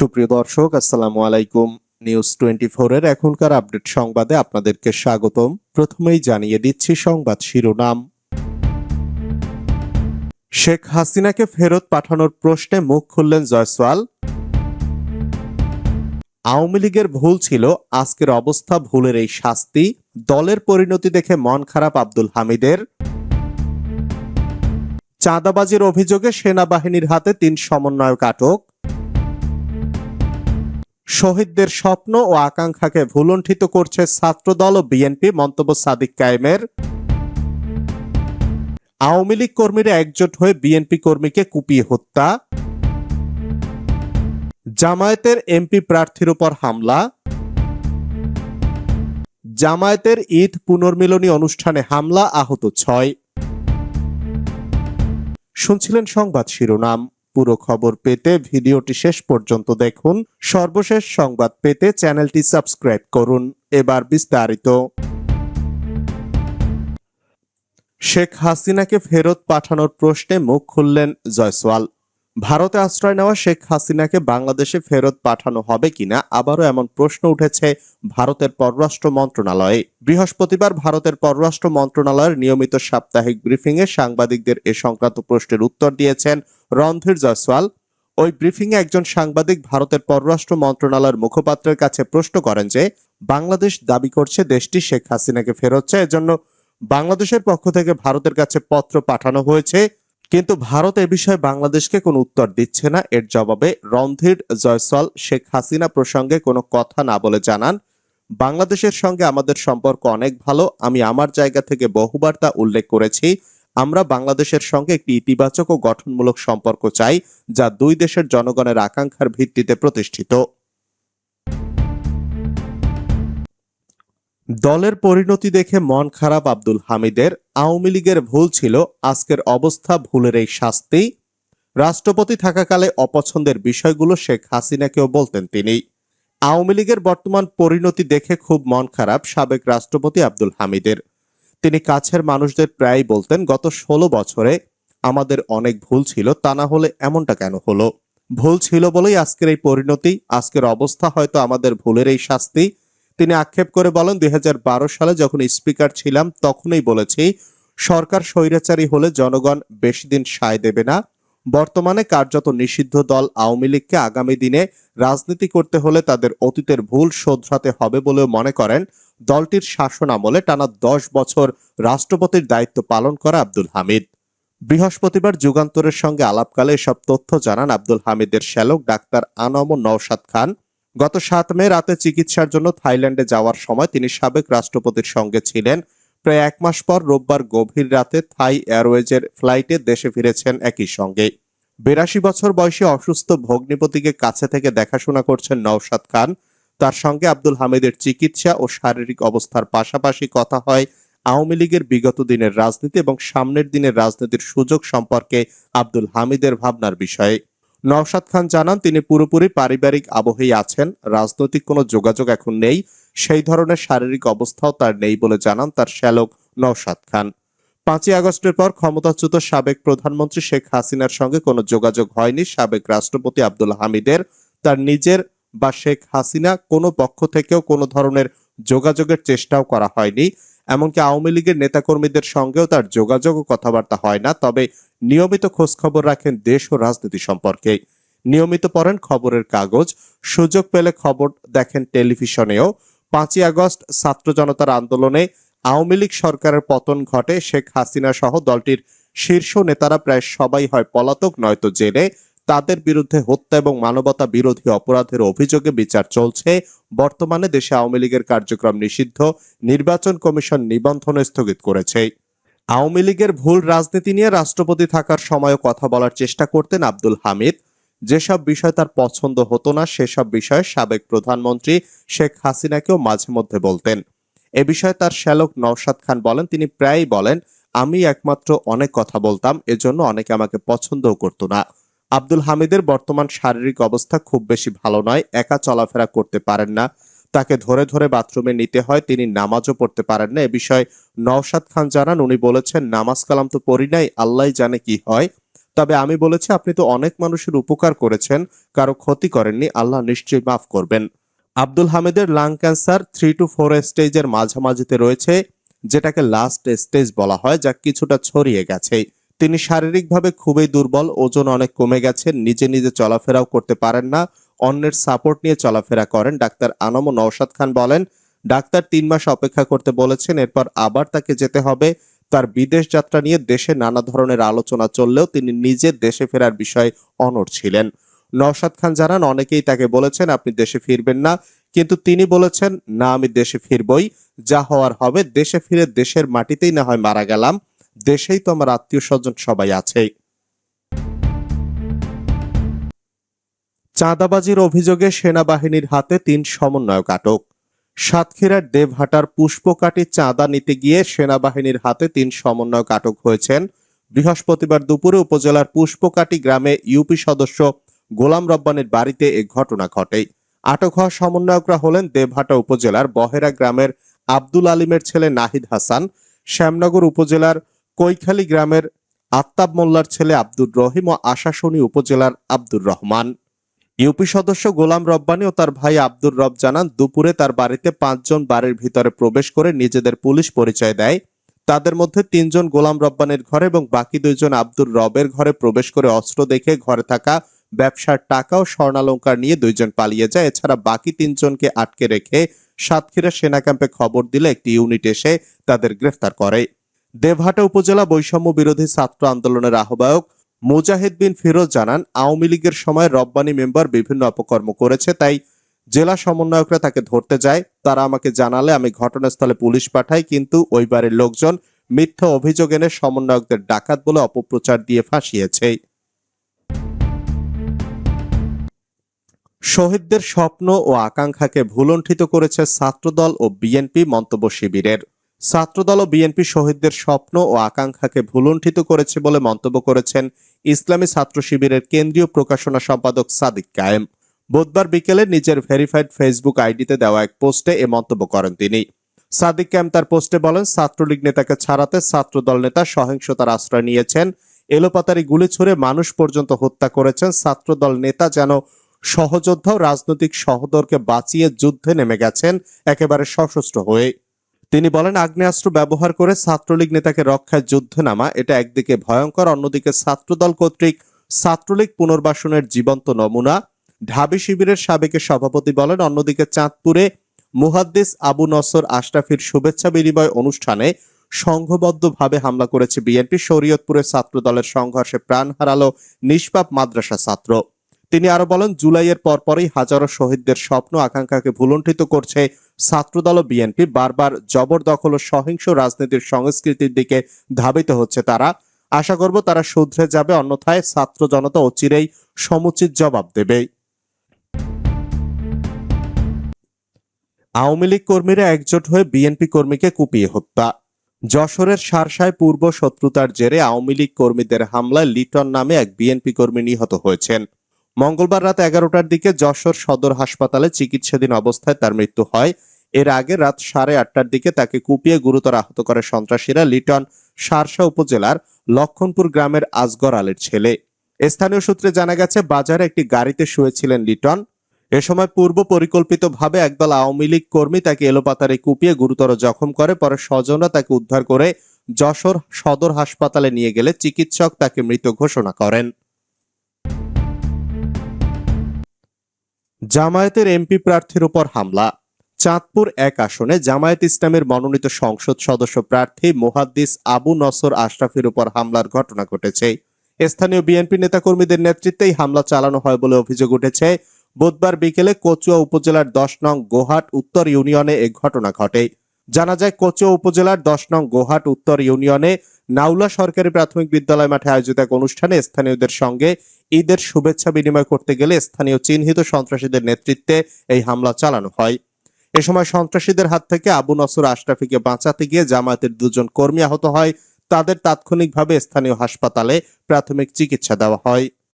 সুপ্রিয় দর্শক, আসসালামু আলাইকুম। নিউজ টোয়েন্টি এর এখনকার আপডেট সংবাদে আপনাদেরকে স্বাগতম। প্রথমেই জানিয়ে দিচ্ছি সংবাদ শিরোনাম। শেখ হাসিনাকে ফেরত পাঠানোর প্রশ্নে মুখ খুললেন জয়সওয়াল। আওয়ামী লীগের ভুল ছিল, আজকের অবস্থা ভুলের এই শাস্তি। দলের পরিণতি দেখে মন খারাপ আব্দুল হামিদের। চাঁদাবাজির অভিযোগে সেনাবাহিনীর হাতে তিন সমন্বয়ক আটক। শহীদদের স্বপ্ন ও আকাঙ্ক্ষাকে ভুলণ্ঠিত করছে ছাত্রদল ও বিএনপি, মন্তব্য সাদিক কায়েমের। আওয়ামী লীগ কর্মীরা একজোট হয়ে বিএনপি কর্মীকে কুপিয়ে হত্যা। জামায়াতের এমপি প্রার্থীর উপর হামলা। জামায়াতের ঈদ পুনর্মিলনী অনুষ্ঠানে হামলা, আহত ছয়। শুনছিলেন সংবাদ শিরোনাম। পুরো খবর পেতে ভিডিওটি শেষ পর্যন্ত দেখুন। সর্বশেষ সংবাদ পেতে চ্যানেলটি সাবস্ক্রাইব করুন। এবার বিস্তারিত। শেখ হাসিনাকে ফেরত পাঠানোর প্রশ্নে মুখ খুললেন জয়সওয়াল। ভারতে আশ্রয় নেওয়া শেখ হাসিনাকে বাংলাদেশে ফেরত পাঠানো হবে কিনা আবারও এমন প্রশ্ন উঠেছে ভারতের পররাষ্ট্র মন্ত্রণালয়ে। বৃহস্পতিবার ভারতের পররাষ্ট্র মন্ত্রণালয়ের নিয়মিত সাপ্তাহিক ব্রিফিংয়ে সাংবাদিকদের এ সংক্রান্ত প্রশ্নের উত্তর দিয়েছেন রণধীর জয়সওয়াল। ওই ব্রিফিংয়ে একজন সাংবাদিক ভারতের পররাষ্ট্র মন্ত্রণালয়ের মুখপাত্রের কাছে প্রশ্ন করেন যে, বাংলাদেশ দাবি করছে দেশটি শেখ হাসিনাকে ফেরত চায়। এজন্য বাংলাদেশের পক্ষ থেকে ভারতের কাছে পত্র পাঠানো হয়েছে। কিন্তু ভারত এ বিষয়ে বাংলাদেশকে কোনো উত্তর দিচ্ছে না। এর জবাবে রণধীর জয়সল শেখ হাসিনা প্রসঙ্গে কোনো কথা না বলে জানান, বাংলাদেশের সঙ্গে আমাদের সম্পর্ক অনেক ভালো। আমি আমার জায়গা থেকে বহুবার তা উল্লেখ করেছি। আমরা বাংলাদেশের সঙ্গে একটি ইতিবাচক ও গঠনমূলক সম্পর্ক চাই, যা দুই দেশের জনগণের আকাঙ্ক্ষার ভিত্তিতে প্রতিষ্ঠিত। দলের পরিণতি দেখে মন খারাপ আব্দুল হামিদের। আওয়ামী লীগের ভুল ছিল, আজকের অবস্থা ভুলের এই শাস্তি। রাষ্ট্রপতি থাকাকালে অপছন্দের বিষয়গুলো শেখ হাসিনাকেও বলতেন তিনি। আওয়ামী লীগের বর্তমান পরিণতি দেখে খুব মন খারাপ সাবেক রাষ্ট্রপতি আব্দুল হামিদের। তিনি কাছের মানুষদের প্রায়ই বলতেন, গত ষোলো বছরে আমাদের অনেক ভুল ছিল, তা না হলে এমনটা কেন হলো? ভুল ছিল বলেই আজকের এই পরিণতি, আজকের অবস্থা হয়তো আমাদের ভুলের এই শাস্তি। তিনি আক্ষেপ করে বলেন, দুই হাজার বারো সালে যখন স্পিকার ছিলাম, তখনই বলেছি, সরকার স্বৈরাচারী হলে জনগণ বেশি দিন সায় দেবে না। বর্তমানে কার্যত নিষিদ্ধ দল আওয়ামী লীগকে আগামী দিনে রাজনীতি করতে হলে তাদের অতীতের ভুল শোধরাতে হবে বলেও মনে করেন। দলটির শাসন আমলে টানা দশ বছর রাষ্ট্রপতির দায়িত্ব পালন করা আব্দুল হামিদ। বৃহস্পতিবার যুগান্তরের সঙ্গে আলাপকালে এসব তথ্য জানান আব্দুল হামিদের শ্যালক ডাক্তার আনম নওশাদ খান। গত সাত মে রাতে চিকিৎসার জন্য থাইল্যান্ডে যাওয়ার সময় তিনি সাবেক রাষ্ট্রপতির সঙ্গে ছিলেন। প্রায় এক মাস পর রোববার গভীর রাতে থাই এয়ারওয়েজের ফ্লাইটে দেশে ফিরেছেন একই সঙ্গে। বিরাশি বছর বয়সী অসুস্থ ভগ্নিপতিকে কাছে থেকে দেখাশোনা করছেন নওশাদ খান। তার সঙ্গে আব্দুল হামিদের চিকিৎসা ও শারীরিক অবস্থার পাশাপাশি কথা হয় আওয়ামী লীগের বিগত দিনের রাজনীতি এবং সামনের দিনের রাজনীতির সুযোগ সম্পর্কে আব্দুল হামিদের ভাবনার বিষয়ে। নওশাদ খান জানান, তিনি পুরোপুরি পারিবারিক আবহেই আছেন, রাজনৈতিক কোনো যোগাযোগ এখন নেই, সেই ধরনের শারীরিক অবস্থাও তার নেই বলে জানান তার শ্যালক নওশাদ খান। পাঁচই আগস্টের পর ক্ষমতাচ্যুত সাবেক প্রধানমন্ত্রী শেখ হাসিনার সঙ্গে কোনো যোগাযোগ হয়নি। সাবেক রাষ্ট্রপতি আব্দুল হামিদের, তার নিজের বা শেখ হাসিনা কোনো পক্ষ থেকেও কোনো ধরনের যোগাযোগের চেষ্টাও করা হয়নি। এমনকি আওয়ামী লীগের নেতাকর্মীদের সঙ্গেও তার যোগাযোগ ও কথাবার্তা হয় না, তবে নিয়মিত খোঁজখবর রাখেন দেশ ও রাজনীতি সম্পর্কে। নিয়মিত পড়েন খবরের কাগজ, সুযোগ পেলে খবর দেখেন টেলিভিশনেও। পাঁচই আগস্ট ছাত্র জনতার আন্দোলনে আওয়ামী লীগ সরকারের পতন ঘটে, শেখ হাসিনা সহ দলটির শীর্ষ নেতারা প্রায় সবাই হয় পলাতক, নয়তো জেলে। তাদের বিরুদ্ধে হত্যা এবং মানবতা বিরোধী অপরাধের অভিযোগে বিচার চলছে। বর্তমানে দেশে আওয়ামী লীগের কার্যক্রম নিষিদ্ধ। নির্বাচন কমিশন নিবন্ধন স্থগিত করেছে। আওয়ামী লীগের ভুল রাজনীতি নিয়ে রাষ্ট্রপতি থাকার সময়ও কথা বলার চেষ্টা করতেন আব্দুল হামিদ। যেসব বিষয় তার পছন্দ হতো না, সেসব বিষয়ে সাবেক প্রধানমন্ত্রী শেখ হাসিনাকেও মাঝে মধ্যে বলতেন। এ বিষয়ে তার শ্যালক নওশাদ খান বলেন, তিনি প্রায়ই বলেন, আমি একমাত্র অনেক কথা বলতাম, এজন্য অনেকে আমাকে পছন্দও করতো না। আব্দুল হামিদের বর্তমান শারীরিক অবস্থা খুব বেশি ভালো নয়, একা চলাফেরা করতে পারেন না। তাকে ধরে ধরে বাথরুমে নিতে হয়, তিনি নামাজও পড়তে পারেন না। এ বিষয়ে নওশাদ খান জানান, উনি বলেছেন, নামাজ কালাম তো পড়ি নাই, আল্লাহ জানে কি হয়। তবে আমি বলেছি, আপনি তো অনেক মানুষের উপকার করেছেন, কারও ক্ষতি করেননি, আল্লাহ নিশ্চয়ই মাফ করবেন। আব্দুল হামিদের lung cancer three two four স্টেজের মাঝামাঝিতে রয়েছে, যেটাকে লাস্ট স্টেজ বলা হয়, যা কিছুটা ছড়িয়ে গেছে। তিনি শারীরিকভাবে খুবই দুর্বল, ওজন অনেক কমে গেছে, নিজে নিজে চলাফেরাও করতে পারেন না, অন্যের সাপোর্ট নিয়ে চলাফেরা করেন, ডাক্তার আনম নওশাদ খান বলেন। ডাক্তার তিন মাস অপেক্ষা করতে বলেছেন, এরপর আবার তাকে যেতে হবে। তার বিদেশ যাত্রা নিয়ে দেশে নানা ধরনের আলোচনা চললেও তিনি নিজে দেশে ফেরার বিষয়ে অনড় ছিলেন। নওশাদ খান জানান, অনেকেই তাকে বলেছেন, আপনি দেশে ফিরবেন না। কিন্তু তিনি বলেছেন, না, আমি দেশে ফিরবই, যা হওয়ার হবে, দেশে ফিরে দেশের মাটিতেই না হয় মারা গেলাম। দেশেই তো আমার আত্মীয় স্বজন সবাই আছে চাঁদাবাজির অভিযোগে সেনাবাহিনীর হাতে তিন সমন্বয়ক আটক। সাতক্ষীরার দেবহাটার পুষ্পকাটি চাঁদা নিতে গিয়ে সেনাবাহিনীর হাতে তিন সমন্বয়ক আটক হয়েছেন বৃহস্পতিবার দুপুরে উপজেলার পুষ্পকাটি গ্রামে ইউপি সদস্য গোলাম রব্বানের বাড়িতে এ ঘটনা ঘটে। আটক হওয়া সমন্বয়করা হলেন দেবহাটা উপজেলার বহেরা গ্রামের আব্দুল আলিমের ছেলে নাহিদ হাসান, শ্যামনগর উপজেলার কৈখালী গ্রামের আত্তাব মোল্লার ছেলে আব্দুর রহিম ও আশাশনী উপজেলার আব্দুর রহমান। ইউপি সদস্য গোলাম রব্বানি ও তার ভাই আব্দুর রব জানান, দুপুরে তার বাড়িতে পাঁচজন বাড়ির ভিতরে প্রবেশ করে নিজেদের পুলিশ পরিচয় দেয়। তাদের মধ্যে তিনজন গোলাম রব্বানির ঘরে এবং বাকি দুইজন আব্দুর রবের ঘরে প্রবেশ করে অস্ত্র দেখে ঘরে থাকা ব্যবসার টাকা ও স্বর্ণালঙ্কার নিয়ে দুইজন পালিয়ে যায়। এছাড়া বাকি তিনজনকে আটকে রেখে সাতক্ষীরা সেনা ক্যাম্পে খবর দিলে একটি ইউনিট এসে তাদের গ্রেফতার করে। দেবহাটা উপজেলা বৈষম্য বিরোধী ছাত্র আন্দোলনের আহ্বায়ক মুজাহিদ বিন ফিরোজ জানান, আওয়ামী লীগের সময় রব্বানি মেম্বার বিভিন্ন অপকর্ম করেছে, তাই জেলা সমন্বয়করা তাকে ধরতে যায়। তারা আমাকে জানালে আমি ঘটনাস্থলে পুলিশ পাঠাই, কিন্তু ওই বাড়ির লোকজন মিথ্যা অভিযোগ এনে সমন্বয়কদের ডাকাত বলে অপপ্রচার দিয়ে ফাঁসিয়েছে। শহীদদের স্বপ্ন ও আকাঙ্ক্ষাকে ভুলণ্ঠিত করেছে ছাত্রদল ও বিএনপি মন্তব্য শিবিরের। ছাত্রদল ও বিএনপি শহীদদের স্বপ্ন ও আকাঙ্ক্ষাকে ভুলুণ্ঠিত করেছে বলে মন্তব্য করেছেন ইসলামী ছাত্র শিবিরের কেন্দ্রীয় প্রকাশনা সম্পাদক সাদিক কায়েম। বুধবার বিকেলে নিজের ভেরিফাইড ফেসবুক আইডিতে দেওয়া এক পোস্টে এ মন্তব্য করেন তিনি। সাদিক কায়েম তার পোস্টে বলেন, ছাত্রলীগ নেতাকে ছাড়াতে ছাত্রদল নেতা সহিংসতার আশ্রয় নিয়েছেন, এলোপাতারি গুলি ছুড়ে মানুষ পর্যন্ত হত্যা করেছেন, ছাত্রদল নেতা যেন সহযোদ্ধা রাজনৈতিক সহদরকে বাঁচিয়ে যুদ্ধে নেমে গেছেন, একেবারে সশস্ত্র হয়ে। তিনি বলেন, আগ্নেয়াস্ত্র ব্যবহার করে ছাত্রলীগ নেতাকে রক্ষায় যুদ্ধে নামা এটা একদিকে ভয়ঙ্কর, অন্যদিকে ছাত্রদল কর্তৃক ছাত্রলীগ পুনর্বাসনের জীবন্ত নমুনা। ঢাবি শিবিরের সাবেক সভাপতি বলেন, অন্যদিকে চাঁদপুরে মুহাদ্দিস আবু নসর আশরাফির শুভেচ্ছা বিনিময় অনুষ্ঠানে সংঘবদ্ধভাবে হামলা করেছে বিএনপি। শরীয়তপুরে ছাত্রদলের সংঘর্ষে প্রাণ হারালো নিষ্পাপ মাদ্রাসা ছাত্র। তিনি আরও বলেন, জুলাইয়ের পরপরই হাজারো শহীদদের স্বপ্ন, আকাঙ্ক্ষাকে ভুলণ্ঠিত করছে ছাত্রদল ও বিএনপি। বারবার জবরদখল ও সহিংস রাজনীতির সংস্কৃতির দিকে ধাবিত হচ্ছে তারা। আশা করব তারা শুধরে যাবে, অন্যথায় ছাত্র জনতা অচিরেই সমুচিত জবাব দেবে। আওয়ামী লীগ কর্মীরা একজোট হয়ে বিএনপি কর্মীকে কুপিয়ে হত্যা। যশোরের সারসায় পূর্ব শত্রুতার জেরে আওয়ামী লীগ কর্মীদের হামলায় লিটন নামে এক বিএনপি কর্মী নিহত হয়েছেন। মঙ্গলবার রাত এগারোটার দিকে যশোর সদর হাসপাতালে চিকিৎসাধীন অবস্থায় তার মৃত্যু হয়। এর আগে রাত সাড়ে আটটার দিকে তাকে কুপিয়ে গুরুতর আহত করে সন্ত্রাসীরা লিটন, সারসা উপজেলার লক্ষণপুর গ্রামের আজগর আলের ছেলে। স্থানীয় সূত্রে জানা গেছে, বাজারে একটি গাড়িতে শুয়েছিলেন লিটন। এ সময় পূর্ব পরিকল্পিতভাবে একদল আওয়ামী লীগ কর্মী তাকে এলোপাতারে কুপিয়ে গুরুতর জখম করে, পরে স্বজনরা তাকে উদ্ধার করে যশোর সদর হাসপাতালে নিয়ে গেলে চিকিৎসক তাকে মৃত ঘোষণা করেন। জামায়াতের এমপি প্রার্থীর উপর হামলা। চাঁদপুর এক আসনে জামায়াত ইসলামের মনোনীত সংসদ সদস্য প্রার্থী মুহাদ্দিস আবু নসর আশরাফের উপর হামলার ঘটনা ঘটেছে। স্থানীয় বিএনপি নেতাকর্মীদের নেতৃত্বেই হামলা চালানো হয় বলে অভিযোগ উঠেছে। বুধবার বিকেলে কচুয়া উপজেলার দশ নং গোহাট উত্তর ইউনিয়নে এ ঘটনা ঘটে। জানা যায়, কচুয়া উপজেলার দশ নং গোহাট উত্তর ইউনিয়নে নাউলা সরকারি প্রাথমিক বিদ্যালয় মাঠে আয়োজিত এক অনুষ্ঠানে স্থানীয়দের সঙ্গে ঈদের শুভেচ্ছা বিনিময় করতে গেলে স্থানীয় চিহ্নিত সন্ত্রাসীদের নেতৃত্বে এই হামলা চালানো হয়। এ সময় সন্ত্রাসীদের হাত থেকে আবু নসর আশরাফিকে বাঁচাতে গিয়ে জামায়াতের দুজন কর্মী আহত হয়। তাদের তাৎক্ষণিকভাবে স্থানীয় হাসপাতালে প্রাথমিক চিকিৎসা দেওয়া হয়।